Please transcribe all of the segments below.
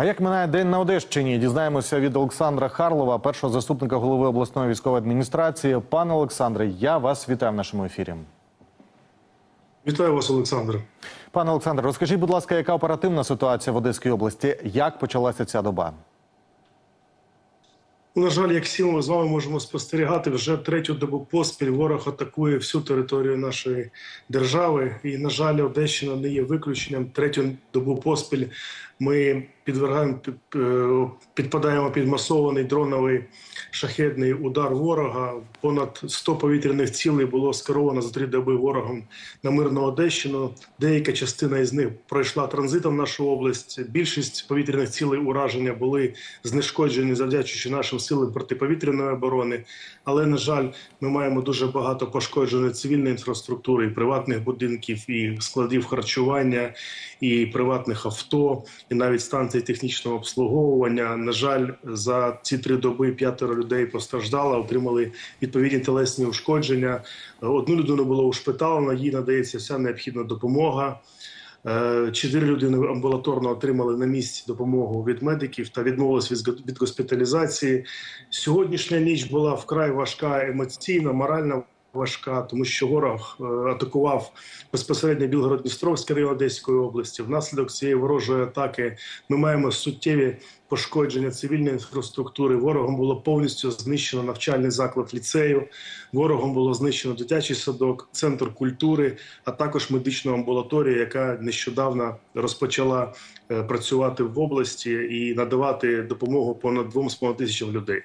А як минає день на Одещині? Дізнаємося від Олександра Харлова, першого заступника голови обласної військової адміністрації. Пане Олександре, я вас вітаю в нашому ефірі. Вітаю вас, Олександр. Пане Олександре, розкажіть, будь ласка, яка оперативна ситуація в Одеській області? Як почалася ця доба? На жаль, як всі ми з вами можемо спостерігати, вже третю добу поспіль ворог атакує всю територію нашої держави. І, на жаль, Одещина не є виключенням. Третю добу поспіль ми підвергаємо е, підпадаємо під масований дроновий шахедний удар ворога. Понад 100 повітряних цілей було скеровано за три доби ворогом на мирну Одещину. Деяка частина із них пройшла транзитом в нашу область. Більшість повітряних цілей ураження були знешкоджені завдячуючи нашим силам протиповітряної оборони. Але на жаль, ми маємо дуже багато пошкодженої цивільної інфраструктури, приватних будинків, і складів харчування, і приватних авто, і навіть станцій технічного обслуговування. На жаль, за ці три доби п'ятеро людей постраждало, отримали відповідні телесні ушкодження. Одну людину було ушпиталено, їй надається вся необхідна допомога. Е, Чотири людини амбулаторно отримали на місці допомогу від медиків та відмовились від від госпіталізації. Сьогоднішня ніч була вкрай важка емоційно, морально важка, тому що ворог е, атакував безпосередньо Білгород-Дністровський район Одеської області. Внаслідок цієї ворожої атаки ми маємо суттєві пошкодження цивільної інфраструктури. Ворогом було повністю знищено навчальний заклад ліцею. Ворогом було знищено дитячий садок, центр культури, а також медичну амбулаторію, яка нещодавно розпочала е, працювати в області і надавати допомогу понад 2,5 тисячам людей.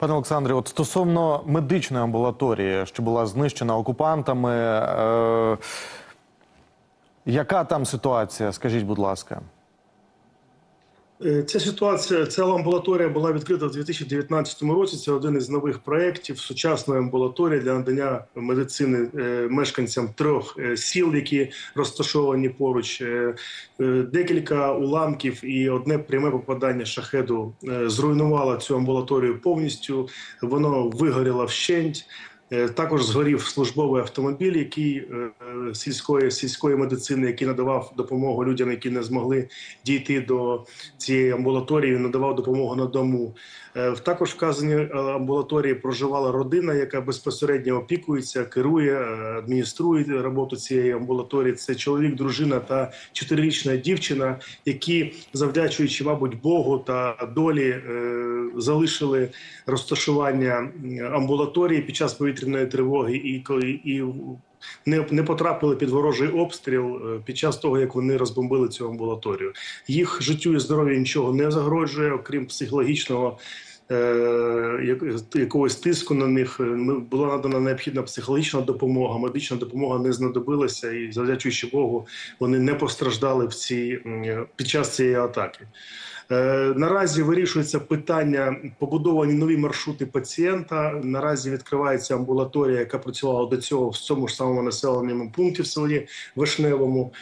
Пане Олександре, от стосовно медичної амбулаторії, що була знищена окупантами, е- яка там ситуація? Скажіть, будь ласка. Е, Ця ситуація, ця амбулаторія була відкрита в 2019 році. Це один із нових проєктів сучасної амбулаторії для надання медицини е, мешканцям трьох е, сіл, які розташовані поруч. Декілька уламків і одне пряме попадання шахеду зруйнувало цю амбулаторію повністю. Воно вигоріло вщент. Е, Також згорів службовий автомобіль, який е, сільської сільської медицини, який надавав допомогу людям, які не змогли дійти до цієї амбулаторії, надавав допомогу на дому. Е, в Також вказані амбулаторії проживала родина, яка безпосередньо опікується, керує, адмініструє роботу цієї амбулаторії. Це чоловік, дружина та чотирирічна дівчина, які, завдячуючи, мабуть, Богу та долі, залишили розташування амбулаторії під час повітряної тривоги і і не, не потрапили під ворожий обстріл е, під час того, як вони розбомбили цю амбулаторію. Їх життю і здоров'ю нічого не загрожує, окрім психологічного. е, Якогось тиску на них Е, була надана необхідна психологічна допомога, медична допомога не знадобилася, і завдячуючи Богу, вони не постраждали в цій під час цієї атаки. Е, Наразі вирішується питання побудовані нові маршрути пацієнта. Наразі відкривається амбулаторія, яка працювала до цього в цьому ж самому населеному пункті в селі Вишневому.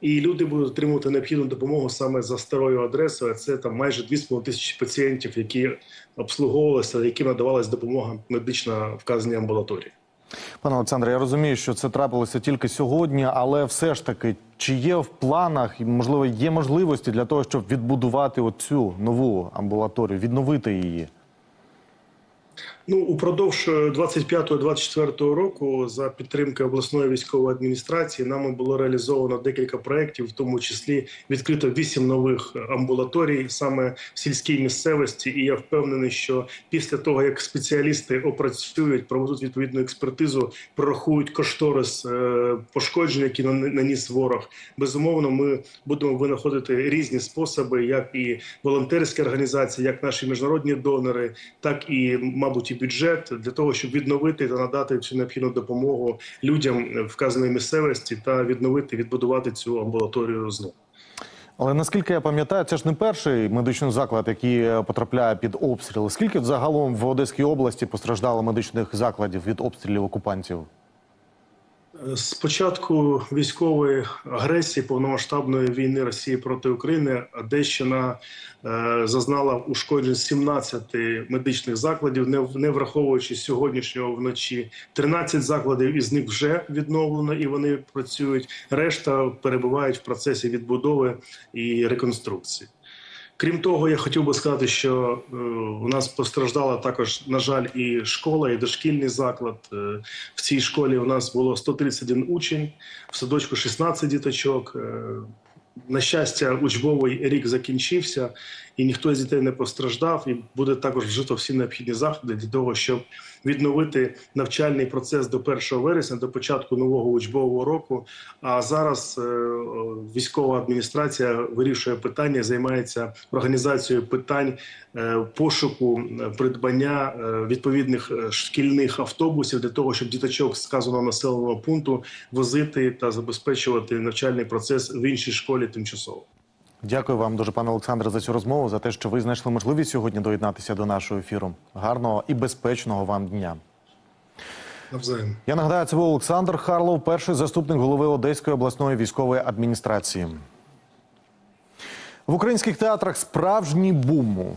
І люди будуть отримувати необхідну допомогу саме за старою адресою. Це там майже 2,5 тисячі пацієнтів, які обслуговувалися, яким надавалась допомога медична в вказаній амбулаторії. Пане Олександре, я розумію, що це трапилося тільки сьогодні, але все ж таки, чи є в планах можливо є можливості для того, щоб відбудувати оцю нову амбулаторію, відновити її? Ну упродовж 25-24 року за підтримки обласної військової адміністрації нами було реалізовано декілька проєктів, в тому числі відкрито вісім нових амбулаторій саме в сільській місцевості. І я впевнений, що після того як спеціалісти опрацюють, проведуть відповідну експертизу, прорахують кошторис е, пошкоджень, які наніс ворог. Безумовно, ми будемо винаходити різні способи, як і волонтерські організації, як наші міжнародні донори, так і, мабуть, і бюджет для того, щоб відновити та надати всю необхідну допомогу людям вказаної місцевості та відновити, відбудувати цю амбулаторію знову. Але наскільки я пам'ятаю, це ж не перший медичний заклад, який е, потрапляє під обстріли. Скільки загалом в Одеській області постраждало медичних закладів від обстрілів окупантів? З початку військової агресії повномасштабної війни Росії проти України Одещина е, зазнала ушкоджень 17 медичних закладів, не, не враховуючи сьогоднішнього вночі. 13 закладів із них вже відновлено і вони працюють. Решта перебувають в процесі відбудови і реконструкції. Крім того, я хотів би сказати, що е, у нас постраждала також, на жаль, і школа, і дошкільний заклад. Е, в цій школі у нас було 131 учень, в садочку 16 діточок. Е, на щастя, учбовий рік закінчився, і ніхто з дітей не постраждав. І буде також вжито всі необхідні заходи для того, щоб відновити навчальний процес до 1 вересня, до початку нового учбового року. А зараз е, військова адміністрація вирішує питання, займається організацією питань е, пошуку е, придбання відповідних шкільних автобусів для того, щоб діточок з сказаного населеного пункту возити та забезпечувати навчальний процес в іншій школі тимчасово. Дякую вам дуже, пане Олександре, за цю розмову, за те, що ви знайшли можливість сьогодні доєднатися до нашого ефіру. Гарного і безпечного вам дня. Навзаєм. Я нагадаю, це був Олександр Харлов, перший заступник голови Одеської обласної військової адміністрації. В українських театрах справжній бум.